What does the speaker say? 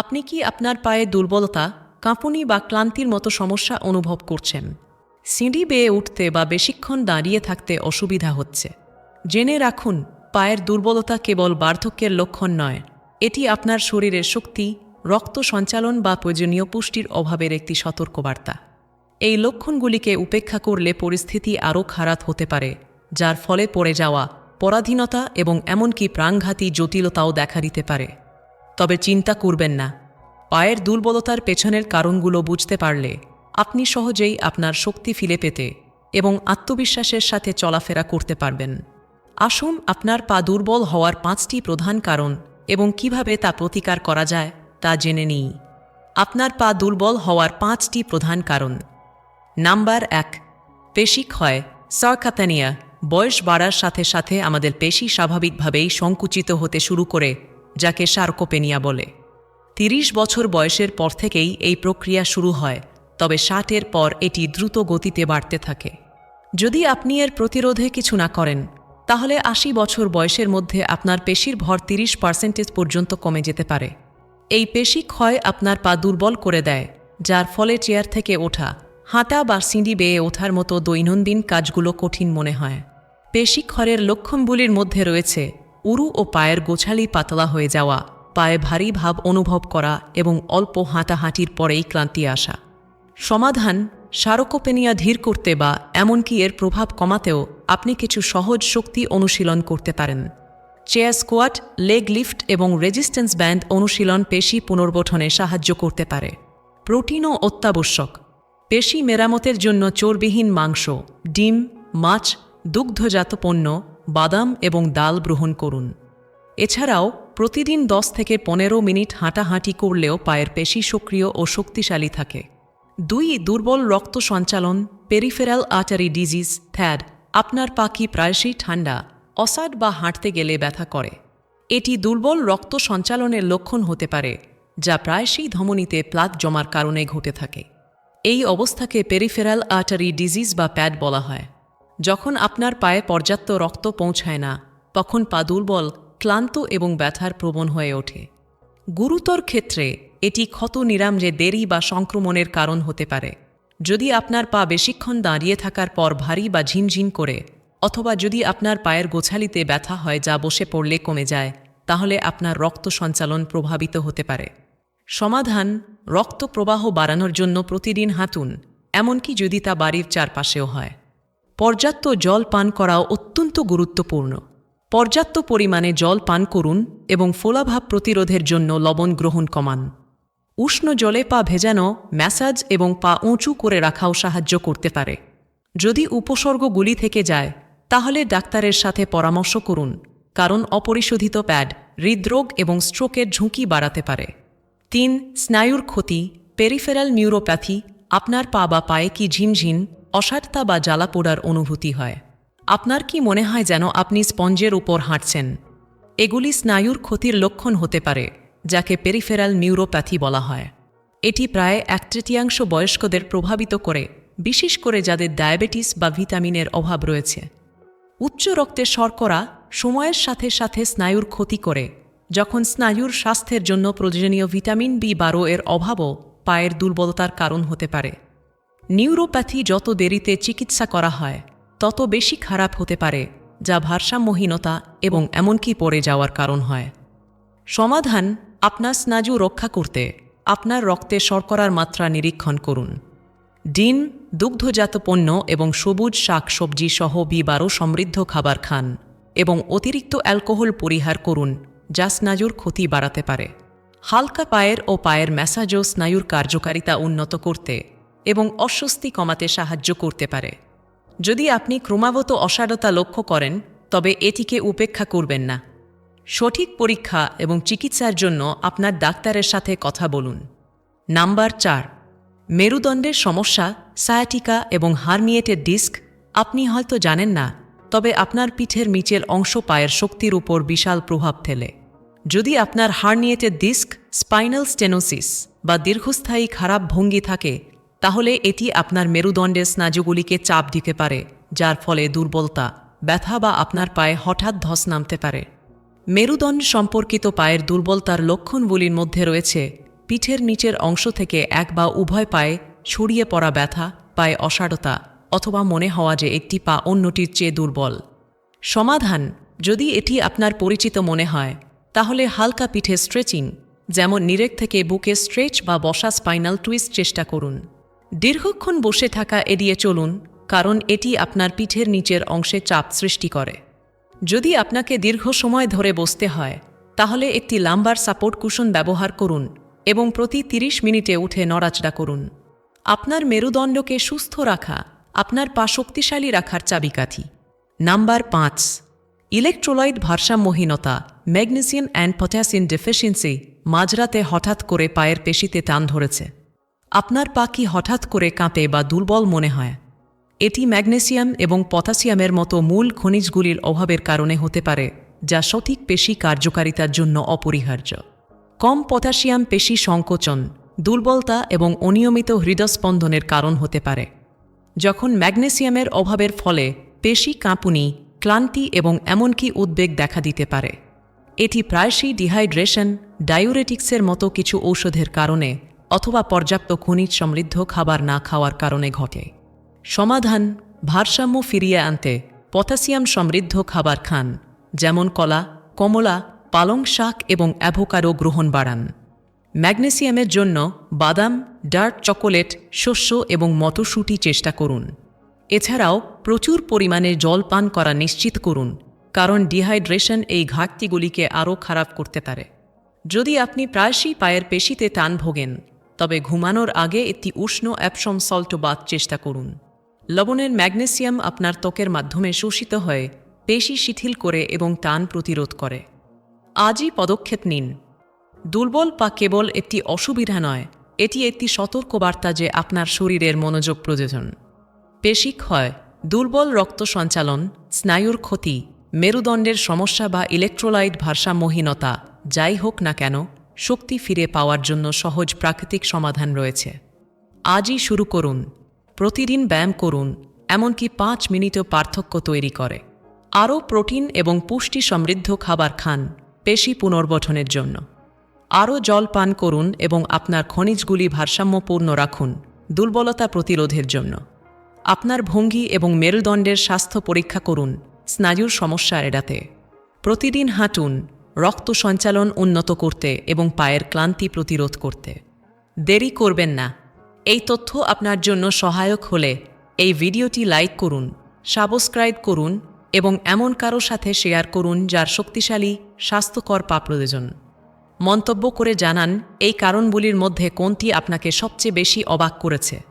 আপনি কি আপনার পায়ে দুর্বলতা, কাঁপুনি বা ক্লান্তির মতো সমস্যা অনুভব করছেন? সিঁড়ি বেয়ে উঠতে বা বেশিক্ষণ দাঁড়িয়ে থাকতে অসুবিধা হচ্ছে। জেনে রাখুন, পায়ের দুর্বলতা কেবল বার্ধক্যের লক্ষণ নয়, এটি আপনার শরীরের শক্তি, রক্ত সঞ্চালন বা প্রয়োজনীয় পুষ্টির অভাবের একটি সতর্কবার্তা। এই লক্ষণগুলিকে উপেক্ষা করলে পরিস্থিতি আরও খারাপ হতে পারে, যার ফলে পড়ে যাওয়া, পরাধীনতা এবং এমনকি প্রাণঘাতী জটিলতাও দেখা দিতে পারে। তবে চিন্তা করবেন না। পায়ের দুর্বলতার পেছনের কারণগুলো বুঝতে পারলে আপনি সহজেই আপনার শক্তি ফিরে পেতে এবং আত্মবিশ্বাসের সাথে চলাফেরা করতে পারবেন। আসুন আপনার পা দুর্বল হওয়ার পাঁচটি প্রধান কারণ এবং কীভাবে তা প্রতিকার করা যায় তা জেনে নিই। আপনার পা দুর্বল হওয়ার পাঁচটি প্রধান কারণ। নাম্বার এক, পেশি ক্ষয়, সার্কাতানিয়া, বয়স বাড়ার সাথে সাথে আমাদের পেশি স্বাভাবিকভাবেই সংকুচিত হতে শুরু করে যাকে সার্কোপেনিয়া বলে। তিরিশ বছর বয়সের পর থেকেই এই প্রক্রিয়া শুরু হয়, তবে ষাটের পর এটি দ্রুত গতিতে বাড়তে থাকে। যদি আপনি এর প্রতিরোধে কিছু না করেন, তাহলে আশি বছর বয়সের মধ্যে আপনার পেশির ভর তিরিশ পার্সেন্টেজ পর্যন্ত কমে যেতে পারে। এই পেশি ক্ষয় আপনার পা দুর্বল করে দেয়, যার ফলে চেয়ার থেকে ওঠা, হাঁটা বা সিঁড়ি বেয়ে ওঠার মতো দৈনন্দিন কাজগুলো কঠিন মনে হয়। পেশি ক্ষয়ের লক্ষণগুলির মধ্যে রয়েছে উরু ও পায়ের গোছালি পাতলা হয়ে যাওয়া, পায়ে ভারী ভাব অনুভব করা এবং অল্প হাঁটাহাঁটির পরেই ক্লান্তি আসা। সমাধান সারকোপেনিয়া ধীর করতে বা এমনকি এর প্রভাব কমাতেও আপনি কিছু সহজ শক্তি অনুশীলন করতে পারেন। চেয়ার স্কোয়াট, লেগ লিফট এবং রেজিস্ট্যান্স ব্যান্ড অনুশীলন পেশি পুনর্গঠনে সাহায্য করতে পারে। প্রোটিনও অত্যাবশ্যক। পেশি মেরামতের জন্য চর্বিহীন মাংস, ডিম, মাছ, দুগ্ধজাত পণ্য বাদাম এবং ডাল গ্রহণ করুন। এছাড়াও, প্রতিদিন দশ থেকে পনেরো মিনিট হাঁটাহাঁটি করলেও পায়ের পেশি সক্রিয় ও শক্তিশালী থাকে। দুই, দুর্বল রক্ত সঞ্চালন, পেরিফেরাল আর্টারি ডিজিজ, থ্যাড, আপনার পাখি প্রায়শই ঠান্ডা, অসাড বা হাঁটতে গেলে ব্যথা করে। এটি দুর্বল রক্ত সঞ্চালনের লক্ষণ হতে পারে, যা প্রায়শই ধমনীতে প্লাক জমার কারণে ঘটে থাকে। এই অবস্থাকে পেরিফেরাল আর্টারি ডিজিজ বা প্যাড বলা হয়। যখন আপনার পায়ে পর্যাপ্ত রক্ত পৌঁছায় না, তখন পা দুর্বল, ক্লান্ত এবং ব্যথার প্রবণ হয়ে ওঠে। গুরুতর ক্ষেত্রে এটি ক্ষত নিরামরে দেরি বা সংক্রমণের কারণ হতে পারে। যদি আপনার পা বেশিক্ষণ দাঁড়িয়ে থাকার পর ভারী বা ঝিনঝিন করে, অথবা যদি আপনার পায়ের গোছালিতে ব্যথা হয় যা বসে পড়লে কমে যায়, তাহলে আপনার রক্ত সঞ্চালন প্রভাবিত হতে পারে। সমাধান, রক্ত প্রবাহ বাড়ানোর জন্য প্রতিদিন হাঁটুন, এমনকি যদি তা বাড়ির চারপাশেও হয়। পর্যাপ্ত জল পান করাও অত্যন্ত গুরুত্বপূর্ণ। পর্যাপ্ত পরিমাণে জল পান করুন এবং ফোলাভাব প্রতিরোধের জন্য লবণ গ্রহণ কমান। উষ্ণ জলে পা ভেজানো, ম্যাসাজ এবং পা উঁচু করে রাখাও সাহায্য করতে পারে। যদি উপসর্গগুলি থেকে যায়, তাহলে ডাক্তারের সাথে পরামর্শ করুন, কারণ অপরিশোধিত প্যাড হৃদরোগ এবং স্ট্রোকের ঝুঁকি বাড়াতে পারে। তিন, স্নায়ুর ক্ষতি, পেরিফেরাল নিউরোপ্যাথি, আপনার পা বা পায়ে কি ঝিনঝিন অসারতা বা জ্বালা পোড়ার অনুভূতি হয়। আপনার কি মনে হয় যেন আপনি স্পঞ্জের উপর হাঁটছেন? এগুলি স্নায়ুর ক্ষতির লক্ষণ হতে পারে, যাকে পেরিফেরাল নিউরোপ্যাথি বলা হয়। এটি প্রায় এক তৃতীয়াংশ বয়স্কদের প্রভাবিত করে, বিশেষ করে যাদের ডায়াবেটিস বা ভিটামিনের অভাব রয়েছে। উচ্চ রক্তে শর্করা সময়ের সাথে সাথে স্নায়ুর ক্ষতি করে, যখন স্নায়ুর স্বাস্থ্যের জন্য প্রয়োজনীয় ভিটামিন বি বারো এর অভাবও পায়ের দুর্বলতার কারণ হতে পারে। নিউরোপ্যাথি যত দেরিতে চিকিৎসা করা হয়, তত বেশি খারাপ হতে পারে, যা ভারসাম্যহীনতা এবং এমনকি পড়ে যাওয়ার কারণ হয়। সমাধান, আপনার স্নায়ু রক্ষা করতে, আপনার রক্তে শর্করার মাত্রা নিরীক্ষণ করুন। ডিম, দুগ্ধজাত পণ্য এবং সবুজ শাক সবজি সহ বিবারও সমৃদ্ধ খাবার খান এবং অতিরিক্ত অ্যালকোহল পরিহার করুন, যা স্নায়ুর ক্ষতি বাড়াতে পারে। হালকা পায়ের ও পায়ের ম্যাসাজও স্নায়ুর কার্যকারিতা উন্নত করতে এবং অস্বস্তি কমাতে সাহায্য করতে পারে। যদি আপনি ক্রমাগত অসারতা লক্ষ্য করেন, তবে এটিকে উপেক্ষা করবেন না। সঠিক পরীক্ষা এবং চিকিৎসার জন্য আপনার ডাক্তারের সাথে কথা বলুন। নাম্বার চার, মেরুদণ্ডের সমস্যা, সায়াটিকা এবং হার্মিয়েটেড ডিস্ক, আপনি হয়তো জানেন না, তবে আপনার পিঠের নিচের অংশ পায়ের শক্তির উপর বিশাল প্রভাব ফেলে। যদি আপনার হার্নিয়েটেড ডিস্ক, স্পাইনাল স্টেনোসিস বা দীর্ঘস্থায়ী খারাপ ভঙ্গি থাকে তাহলে এটি আপনার মেরুদণ্ডের স্নায়ুগুলিকে চাপ দিতে পারে, যার ফলে দুর্বলতা, ব্যথা বা আপনার পায়ে হঠাৎ ধস নামতে পারে। মেরুদণ্ড সম্পর্কিত পায়ের দুর্বলতার লক্ষণগুলির মধ্যে রয়েছে, পিঠের নিচের অংশ থেকে এক বা উভয় পায়ে ছড়িয়ে পড়া ব্যথা, পায়ে অসারতা অথবা মনে হওয়া যে একটি পা অন্যটির চেয়ে দুর্বল। সমাধান, যদি এটি আপনার পরিচিত মনে হয়, তাহলে হালকা পিঠে স্ট্রেচিং, যেমন নিরেক থেকে বুকে স্ট্রেচ বা বসা স্পাইনাল টুইস্ট চেষ্টা করুন। দীর্ঘক্ষণ বসে থাকা এড়িয়ে চলুন, কারণ এটি আপনার পিঠের নিচের অংশে চাপ সৃষ্টি করে। যদি আপনাকে দীর্ঘ সময় ধরে বসতে হয়, তাহলে একটি লাম্বার সাপোর্ট কুশন ব্যবহার করুন এবং প্রতি ৩০ মিনিটে উঠে নড়াচড়া করুন। আপনার মেরুদণ্ডকে সুস্থ রাখা আপনার পা শক্তিশালী রাখার চাবিকাঠি। নাম্বার পাঁচ, ইলেকট্রোলাইট ভারসাম্যহীনতা, ম্যাগনেসিয়াম অ্যান্ড পটাসিয়াম ডেফিসিয়েন্সি মাঝরাতে হঠাৎ করে পায়ের পেশিতে টান ধরেছে। আপনার পা কি হঠাৎ করে কাঁপে বা দুর্বল মনে হয়? এটি ম্যাগনেসিয়াম এবং পটাসিয়ামের মতো মূল খনিজগুলির অভাবের কারণে হতে পারে, যা সঠিক পেশি কার্যকারিতার জন্য অপরিহার্য। কম পটাশিয়াম পেশি সংকোচন, দুর্বলতা এবং অনিয়মিত হৃদস্পন্দনের কারণ হতে পারে। যখন ম্যাগনেসিয়ামের অভাবের ফলে পেশি কাঁপুনি, ক্লান্তি এবং এমনকি উদ্বেগ দেখা দিতে পারে। এটি প্রায়শই ডিহাইড্রেশন, ডায়ুরেটিক্সের মতো কিছু ঔষধের কারণে অথবা পর্যাপ্ত খনিজ সমৃদ্ধ খাবার না খাওয়ার কারণে ঘটে। সমাধান, ভারসাম্য ফিরিয়ে আনতে পটাশিয়াম সমৃদ্ধ খাবার খান, যেমন কলা, কমলা, পালং শাক এবং অ্যাভোকাডো গ্রহণ বাড়ান। ম্যাগনেসিয়ামের জন্য বাদাম, ডার্ক চকোলেট, শস্য এবং মটরশুঁটি চেষ্টা করুন। এছাড়াও প্রচুর পরিমাণে জল পান করা নিশ্চিত করুন, কারণ ডিহাইড্রেশন এই ঘাটতিগুলিকে আরও খারাপ করতে পারে। যদি আপনি প্রায়শই পায়ের পেশিতে টান ভোগেন তবে ঘুমানোর আগে একটি উষ্ণ অ্যাপসম সল্ট বাদ চেষ্টা করুন। লবণের ম্যাগনেসিয়াম আপনার ত্বকের মাধ্যমে শোষিত হয়ে পেশি শিথিল করে এবং টান প্রতিরোধ করে। আজই পদক্ষেপ নিন। দুর্বল পা কেবল একটি অসুবিধা নয়, এটি একটি সতর্কবার্তা যে আপনার শরীরের মনোযোগ প্রয়োজন। পেশি ক্ষয় দুর্বল রক্ত সঞ্চালন, স্নায়ুর ক্ষতি, মেরুদণ্ডের সমস্যা বা ইলেকট্রোলাইট ভারসাম্যহীনতা, যাই হোক না কেন শক্তি ফিরে পাওয়ার জন্য সহজ প্রাকৃতিক সমাধান রয়েছে। আজই শুরু করুন। প্রতিদিন ব্যায়াম করুন, এমনকি পাঁচ মিনিটও পার্থক্য তৈরি করে। আরও প্রোটিন এবং পুষ্টি সমৃদ্ধ খাবার খান পেশি পুনর্গঠনের জন্য। আরও জল পান করুন এবং আপনার খনিজগুলি ভারসাম্যপূর্ণ রাখুন দুর্বলতা প্রতিরোধের জন্য। আপনার ভঙ্গি এবং মেরুদণ্ডের স্বাস্থ্য পরীক্ষা করুন স্নায়ুর সমস্যা এড়াতে। প্রতিদিন হাঁটুন রক্ত সঞ্চালন উন্নত করতে এবং পায়ের ক্লান্তি প্রতিরোধ করতে। দেরি করবেন না। এই তথ্য আপনার জন্য সহায়ক হলে এই ভিডিওটি লাইক করুন, সাবস্ক্রাইব করুন এবং এমন কারও সাথে শেয়ার করুন যার শক্তিশালী, স্বাস্থ্যকর পা প্রয়োজন। মন্তব্য করে জানান এই কারণগুলির মধ্যে কোনটি আপনাকে সবচেয়ে বেশি অবাক করেছে।